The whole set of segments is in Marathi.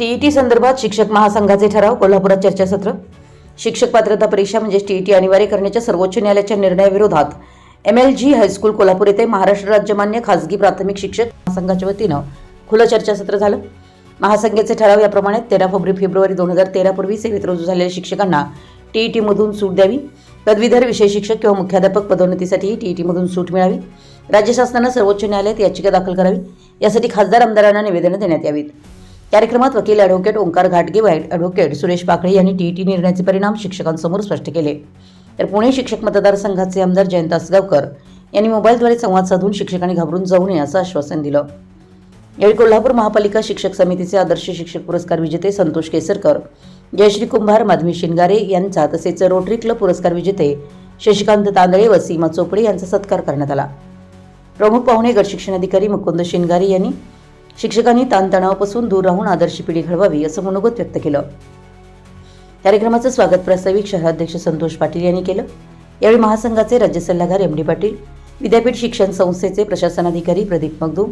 टीईटी संदर्भात शिक्षक महासंघाचे ठराव कोल्हापुरात चर्चासत्र. शिक्षक पात्रता परीक्षा म्हणजे टीईटी अनिवार्य करण्याच्या सर्वोच्च न्यायालयाच्या निर्णयाविरोधात M L G high school Kolhapur येथे महाराष्ट्र राज्यमान्य खासगी प्राथमिक शिक्षक महासंघाच्या वतीनं खुलं चर्चासत्र झालं. महासंघाचे ठराव याप्रमाणे तेरा फेब्रुवारी फेब्रुवारी दोन हजार तेरापूर्वी सेवेत रुजू झालेल्या शिक्षकांना टीईटीमधून सूट द्यावी. पदवीधर विषय शिक्षक किंवा मुख्याध्यापक पदोन्नतीसाठी टीईटीमधून सूट मिळावी. राज्य शासनानं सर्वोच्च न्यायालयात याचिका दाखल करावी. यासाठी खासदार आमदारांना निवेदनं देण्यात यावीत. कार्यक्रमात वकील ॲडव्होकेट ओंकार घाटगे वाईट ॲडव्होकेट सुरेश पाकळे यांनी टीईटी निर्णयाचे परिणाम शिक्षकांसमोर स्पष्ट केले. तर पुणे शिक्षक मतदारसंघाचे आमदार जयंत आसगावकर यांनी मोबाईलद्वारे संवाद साधून शिक्षकांनी घाबरून जाऊ नये असं आश्वासन दिलं. यावेळी कोल्हापूर महापालिका शिक्षक समितीचे आदर्श शिक्षक पुरस्कार विजेते संतोष केसरकर जयश्री कुंभार माधवी शिंगारे यांचा तसेच रोटरी क्लब पुरस्कार विजेते शशिकांत तांदळे व सीमा चोपडे यांचा सत्कार करण्यात आला. प्रमुख पाहुणे गट शिक्षणाधिकारी मुकुंद शिनगारे यांनी शिक्षकांनी ताणतणावापासून दूर राहून आदर्श पिढी घडवावी असं मनोगत व्यक्त केलं. कार्यक्रमाचं स्वागत प्रास्ताविक शहराध्यक्ष संतोष पाटील यांनी केलं. यावेळी महासंघाचे राज्य सल्लागार एम डी पाटील विद्यापीठ शिक्षण संस्थेचे प्रशासनाधिकारी प्रदीप मगदूम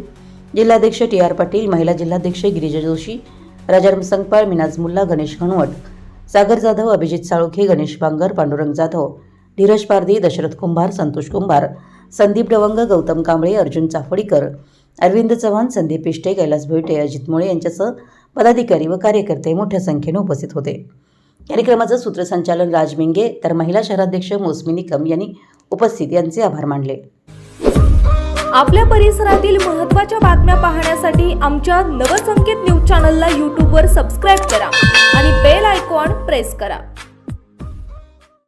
जिल्हाध्यक्ष टी आर पाटील महिला जिल्हाध्यक्ष गिरिजा जोशी राजाराम संगपाळ मिनाज मुल्ला गणेश घनवट सागर जाधव अभिजित साळुखे गणेश बांगर पांडुरंग जाधव धीरज पारधी दशरथ कुंभार संतोष कुंभार संदीप डवंग गौतम कांबळे अर्जुन चाफडीकर अरविंद चव्हाण संदीप पिष्टे कैलास भोईटे अजित मुळे यांच्यासह पदाधिकारी व कार्यकर्ते मोठ्या संख्येने उपस्थित होते. कार्यक्रमाचं सूत्रसंचालन राज मिंगे तर महिला शहराध्यक्ष मोसमी निकम यांनी उपस्थित यांचे आभार मानले. आपल्या परिसरातील महत्त्वाच्या बातम्या पाहण्यासाठी आमच्या नवसंकेत न्यूज चॅनलला यूट्यूबवर सबस्क्राईब करा आणि बेल आयकॉन प्रेस करा.